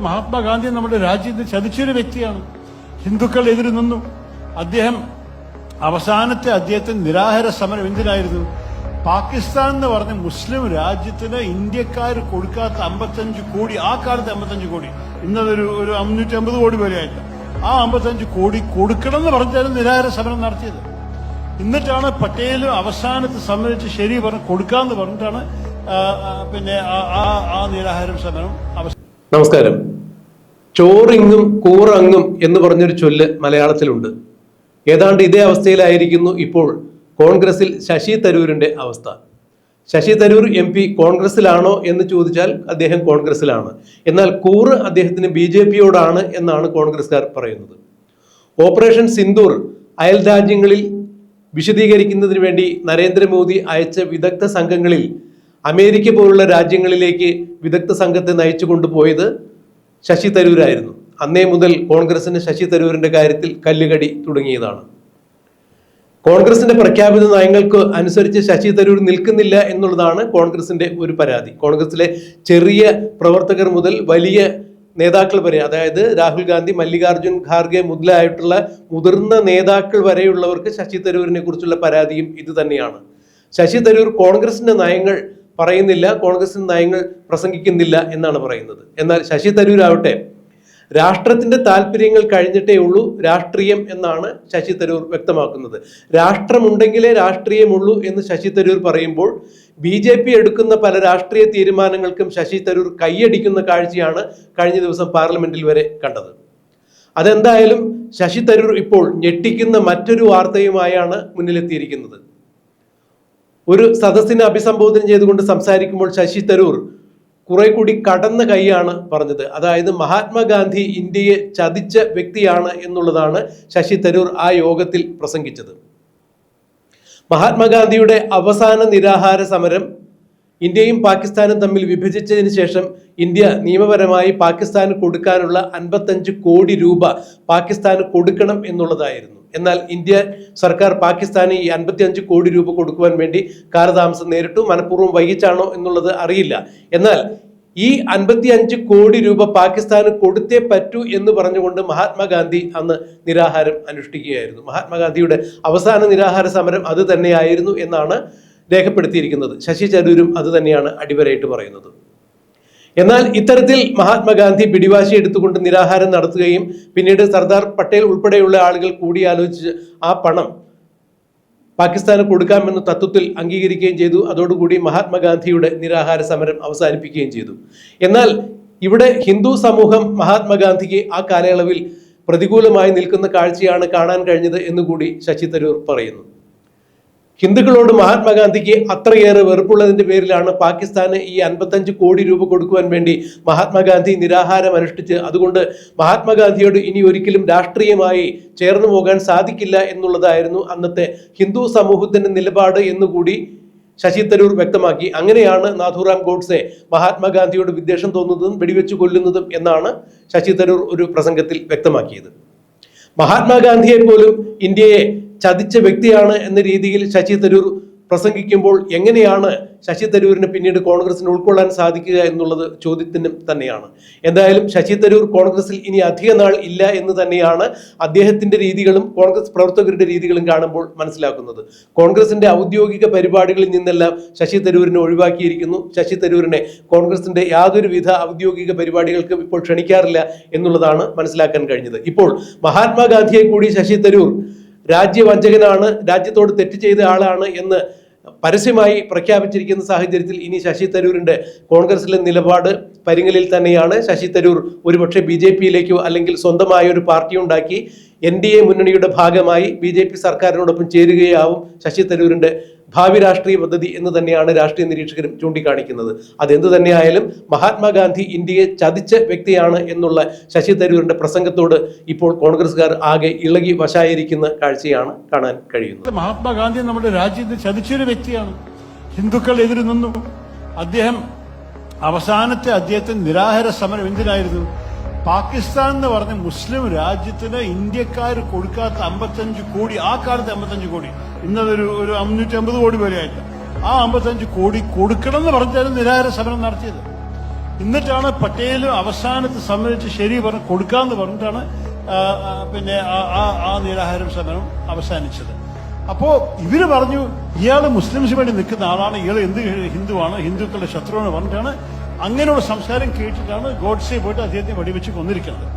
മഹാത്മാഗാന്ധി നമ്മുടെ രാജ്യത്ത് ചതിച്ചൊരു വ്യക്തിയാണ്. ഹിന്ദുക്കൾ എതിര് നിന്നു. അദ്ദേഹം അവസാനത്തെ അദ്ദേഹത്തിന് നിരാഹാര സമരം എന്തിനായിരുന്നു? പാകിസ്ഥാൻ എന്ന് പറഞ്ഞ മുസ്ലിം രാജ്യത്തിന് ഇന്ത്യക്കാർ കൊടുക്കാത്ത അമ്പത്തഞ്ച് കോടി ആ കാലത്ത് അമ്പത്തഞ്ച് കോടി. ഇന്നതൊരു ഒരു അഞ്ഞൂറ്റി അമ്പത് കോടി വരെയായില്ല ആ അമ്പത്തഞ്ച് കോടി കൊടുക്കണം എന്ന് പറഞ്ഞാലും നിരാഹാര സമരം നടത്തിയത്. എന്നിട്ടാണ് പട്ടേൽ അവസാനത്തെ സമ്മതിച്ച് ശരി പറഞ്ഞ് കൊടുക്കാന്ന് പറഞ്ഞിട്ടാണ് പിന്നെ ആ നിരാഹാരം സമരം അവസാനം നമസ്കാരം. ചോറിങ്ങും കൂറങ്ങും എന്ന് പറഞ്ഞൊരു ചൊല്ല് മലയാളത്തിലുണ്ട്. ഏതാണ്ട് ഇതേ അവസ്ഥയിലായിരിക്കുന്നു ഇപ്പോൾ കോൺഗ്രസിൽ ശശി തരൂരിന്റെ അവസ്ഥ. ശശി തരൂർ എം പി കോൺഗ്രസിലാണോ എന്ന് ചോദിച്ചാൽ അദ്ദേഹം കോൺഗ്രസിലാണ്. എന്നാൽ കൂറ് അദ്ദേഹത്തിന് ബി ജെ പിയോടാണ് എന്നാണ് കോൺഗ്രസ്സുകാർ പറയുന്നത്. ഓപ്പറേഷൻ സിന്ദൂർ അയൽ രാജ്യങ്ങളിൽ വിശദീകരിക്കുന്നതിന് വേണ്ടി നരേന്ദ്രമോദി അയച്ച വിദഗ്ധ സംഘങ്ങളിൽ അമേരിക്ക പോലുള്ള രാജ്യങ്ങളിലേക്ക് വിദഗ്ധ സംഘത്തെ നയിച്ചു കൊണ്ടുപോയത് ശശി തരൂരായിരുന്നു. അന്നേ മുതൽ കോൺഗ്രസിന് ശശി തരൂരിന്റെ കാര്യത്തിൽ കല്ലുകടി തുടങ്ങിയതാണ്. കോൺഗ്രസിന്റെ പ്രഖ്യാപിത നയങ്ങൾക്ക് അനുസരിച്ച് ശശി തരൂർ നിൽക്കുന്നില്ല എന്നുള്ളതാണ് കോൺഗ്രസിന്റെ ഒരു പരാതി. കോൺഗ്രസിലെ ചെറിയ പ്രവർത്തകർ മുതൽ വലിയ നേതാക്കൾ വരെ അതായത് രാഹുൽ ഗാന്ധി മല്ലികാർജുൻ ഖാർഗെ മുതലായിട്ടുള്ള മുതിർന്ന നേതാക്കൾ വരെയുള്ളവർക്ക് ശശി തരൂരിനെ കുറിച്ചുള്ള പരാതിയും ഇത് തന്നെയാണ്. ശശി തരൂർ കോൺഗ്രസിന്റെ നയങ്ങൾ പറയുന്നില്ല കോൺഗ്രസിന്റെ നയങ്ങൾ പ്രസംഗിക്കുന്നില്ല എന്നാണ് പറയുന്നത്. എന്നാൽ ശശി തരൂർ ആവട്ടെ രാഷ്ട്രത്തിന്റെ താല്പര്യങ്ങൾ കഴിഞ്ഞിട്ടേ ഉള്ളൂ രാഷ്ട്രീയം എന്നാണ് ശശി തരൂർ വ്യക്തമാക്കുന്നത്. രാഷ്ട്രമുണ്ടെങ്കിലേ രാഷ്ട്രീയമുള്ളൂ എന്ന് ശശി തരൂർ പറയുമ്പോൾ ബി ജെ പി എടുക്കുന്ന പല രാഷ്ട്രീയ തീരുമാനങ്ങൾക്കും ശശി തരൂർ കൈയടിക്കുന്ന കാഴ്ചയാണ് കഴിഞ്ഞ ദിവസം പാർലമെന്റിൽ വരെ കണ്ടത്. അതെന്തായാലും ശശി തരൂർ ഇപ്പോൾ ഞെട്ടിക്കുന്ന മറ്റൊരു വാർത്തയുമായാണ് മുന്നിലെത്തിയിരിക്കുന്നത്. ഒരു സദസ്സിനെ അഭിസംബോധന ചെയ്തുകൊണ്ട് സംസാരിക്കുമ്പോൾ ശശി തരൂർ കുറെ കൂടി കടന്ന കൈയാണ് പറഞ്ഞത്. അതായത് മഹാത്മാഗാന്ധി ഇന്ത്യയെ ചതിച്ച വ്യക്തിയാണ് എന്നുള്ളതാണ് ശശി തരൂർ ആ യോഗത്തിൽ പ്രസംഗിച്ചത്. മഹാത്മാഗാന്ധിയുടെ അവസാന നിരാഹാര സമരം ഇന്ത്യയും പാകിസ്ഥാനും തമ്മിൽ വിഭജിച്ചതിന് ശേഷം ഇന്ത്യ നിയമപരമായി പാകിസ്ഥാന് കൊടുക്കാനുള്ള അൻപത്തഞ്ച് കോടി രൂപ പാകിസ്ഥാന് കൊടുക്കണം എന്നുള്ളതായിരുന്നു. എന്നാൽ ഇന്ത്യ സർക്കാർ പാകിസ്ഥാന് ഈ അൻപത്തിയഞ്ച് കോടി രൂപ കൊടുക്കുവാൻ വേണ്ടി കാലതാമസം നേരിട്ടു. മനഃപൂർവം വൈകിച്ചാണോ എന്നുള്ളത് അറിയില്ല. എന്നാൽ ഈ അൻപത്തിയഞ്ച് കോടി രൂപ പാകിസ്ഥാന് കൊടുത്തേ പറ്റൂ എന്ന് പറഞ്ഞുകൊണ്ട് മഹാത്മാഗാന്ധി അന്ന് നിരാഹാരം അനുഷ്ഠിക്കുകയായിരുന്നു. മഹാത്മാഗാന്ധിയുടെ അവസാന നിരാഹാര സമരം അത് തന്നെയായിരുന്നു എന്നാണ് രേഖപ്പെടുത്തിയിരിക്കുന്നത്. ശശി തരൂരും അത് തന്നെയാണ് അടിവരയിട്ട് പറയുന്നത്. എന്നാൽ ഇത്തരത്തിൽ മഹാത്മാഗാന്ധി പിടിവാശി എടുത്തുകൊണ്ട് നിരാഹാരം നടത്തുകയും പിന്നീട് സർദാർ പട്ടേൽ ഉൾപ്പെടെയുള്ള ആളുകൾ കൂടിയാലോചിച്ച് ആ പണം പാകിസ്ഥാന് കൊടുക്കാമെന്ന തത്വത്തിൽ അംഗീകരിക്കുകയും ചെയ്തു. അതോടുകൂടി മഹാത്മാഗാന്ധിയുടെ നിരാഹാര സമരം അവസാനിപ്പിക്കുകയും ചെയ്തു. എന്നാൽ ഇവിടെ ഹിന്ദു സമൂഹം മഹാത്മാഗാന്ധിക്ക് ആ കാലയളവിൽ പ്രതികൂലമായി നിൽക്കുന്ന കാഴ്ചയാണ് കാണാൻ കഴിഞ്ഞത് എന്നുകൂടി ശശി തരൂർ പറയുന്നു. ഹിന്ദുക്കളോട് മഹാത്മാഗാന്ധിക്ക് അത്രയേറെ വെറുപ്പുള്ളതിന്റെ പേരിലാണ് പാകിസ്ഥാന് ഈ അൻപത്തഞ്ച് കോടി രൂപ കൊടുക്കുവാൻ വേണ്ടി മഹാത്മാഗാന്ധി നിരാഹാരം അനുഷ്ഠിച്ച് അതുകൊണ്ട് മഹാത്മാഗാന്ധിയോട് ഇനി ഒരിക്കലും രാഷ്ട്രീയമായി ചേർന്നു പോകാൻ സാധിക്കില്ല എന്നുള്ളതായിരുന്നു അന്നത്തെ ഹിന്ദു സമൂഹത്തിന്റെ നിലപാട് എന്നുകൂടി ശശി തരൂർ വ്യക്തമാക്കി. അങ്ങനെയാണ് നാഥുറാം ഗോഡ്സെ മഹാത്മാഗാന്ധിയോട് വിദ്വേഷം തോന്നുന്നതും വെടിവെച്ച് കൊല്ലുന്നതും എന്നാണ് ശശി തരൂർ ഒരു പ്രസംഗത്തിൽ വ്യക്തമാക്കിയത്. മഹാത്മാഗാന്ധിയെ പോലും ഇന്ത്യയെ ചതിച്ച വ്യക്തിയാണ് എന്ന രീതിയിൽ ശശി തരൂർ പ്രസംഗിക്കുമ്പോൾ എങ്ങനെയാണ് ശശി തരൂരിന് പിന്നീട് കോൺഗ്രസിന് ഉൾക്കൊള്ളാൻ സാധിക്കുക എന്നുള്ളത് ചോദ്യത്തിന് തന്നെയാണ്. എന്തായാലും ശശി തരൂർ കോൺഗ്രസിൽ ഇനി അധിക നാൾ ഇല്ല എന്ന് തന്നെയാണ് അദ്ദേഹത്തിന്റെ രീതികളും കോൺഗ്രസ് പ്രവർത്തകരുടെ രീതികളും കാണുമ്പോൾ മനസ്സിലാക്കുന്നത്. കോൺഗ്രസിന്റെ ഔദ്യോഗിക പരിപാടികളിൽ നിന്നെല്ലാം ശശി തരൂരിനെ ഒഴിവാക്കിയിരിക്കുന്നു. ശശി തരൂരിനെ കോൺഗ്രസിന്റെ യാതൊരുവിധ ഔദ്യോഗിക പരിപാടികൾക്കും ഇപ്പോൾ ക്ഷണിക്കാറില്ല എന്നുള്ളതാണ് മനസ്സിലാക്കാൻ കഴിഞ്ഞത്. ഇപ്പോൾ മഹാത്മാഗാന്ധിയെ കൂടി ശശി തരൂർ രാജ്യവഞ്ചകനാണ് രാജ്യത്തോട് തെറ്റ് ചെയ്ത ആളാണ് എന്ന് പരസ്യമായി പ്രഖ്യാപിച്ചിരിക്കുന്ന സാഹചര്യത്തിൽ ഇനി ശശി തരൂരിന്റെ കോൺഗ്രസിലെ നിലപാട് പരിങ്ങലിൽ തന്നെയാണ്. ശശി തരൂർ ഒരുപക്ഷെ ബി ജെ പിയിലേക്കോ അല്ലെങ്കിൽ സ്വന്തമായ ഒരു പാർട്ടി ഉണ്ടാക്കി എൻ ഡി എ മുന്നണിയുടെ ഭാഗമായി ബി ജെ പി സർക്കാരിനോടൊപ്പം ചേരുകയാവും ശശി തരൂരിന്റെ ഭാവി രാഷ്ട്രീയ പദ്ധതി എന്ന് തന്നെയാണ് രാഷ്ട്രീയ നിരീക്ഷകരും ചൂണ്ടിക്കാണിക്കുന്നത്. അതെന്തു തന്നെയായാലും മഹാത്മാഗാന്ധി ഇന്ത്യയെ ചതിച്ച വ്യക്തിയാണ് എന്നുള്ള ശശി തരൂരിന്റെ പ്രസംഗത്തോട് ഇപ്പോൾ കോൺഗ്രസ്സുകാർ ആകെ ഇളകി വശായിരിക്കുന്ന കാഴ്ചയാണ് കാണാൻ കഴിയുന്നത്. മഹാത്മാഗാന്ധി നമ്മുടെ രാജ്യത്ത് ചതിച്ചൊരു വ്യക്തിയാണ്. ഹിന്ദുക്കൾ എതിര് അദ്ദേഹം അവസാനത്തെ അദ്ദേഹത്തിന് നിരാഹാര സമരം എന്തിനായിരുന്നു? പാകിസ്ഥാൻ എന്ന് പറഞ്ഞ മുസ്ലിം രാജ്യത്തിന് ഇന്ത്യക്കാർ കൊടുക്കാത്ത അമ്പത്തഞ്ച് കോടി ആ കാലത്ത് അമ്പത്തഞ്ച് കോടി. ഇന്നതൊരു ഒരു അഞ്ഞൂറ്റി അമ്പത് കോടി വരെയായില്ല ആ അമ്പത്തഞ്ച് കോടി കൊടുക്കണം എന്ന് പറഞ്ഞാലും നിരാഹാര സമരം നടത്തിയത്. എന്നിട്ടാണ് പട്ടേലും അവസാനത്ത് സമ്മതിച്ച് ശരി പറഞ്ഞ് കൊടുക്കാന്ന് പറഞ്ഞിട്ടാണ് പിന്നെ ആ- നിരാഹാരം സമരം അവസാനിച്ചത്. അപ്പോ ഇവർ പറഞ്ഞു ഇയാൾ മുസ്ലിംസിന് വേണ്ടി നിൽക്കുന്ന ആളാണ് ഇയാൾ എന്ത് ഹിന്ദുവാണ് ഹിന്ദുക്കളുടെ ശത്രുവാണ് പറഞ്ഞിട്ടാണ് അങ്ങനെയുള്ള സംസ്കാരം കേട്ടിട്ടാണ് ഗോഡ്സെ പോയിട്ട് അദ്ദേഹത്തെ വെടിവെച്ച് കൊന്നിരിക്കുന്നത്.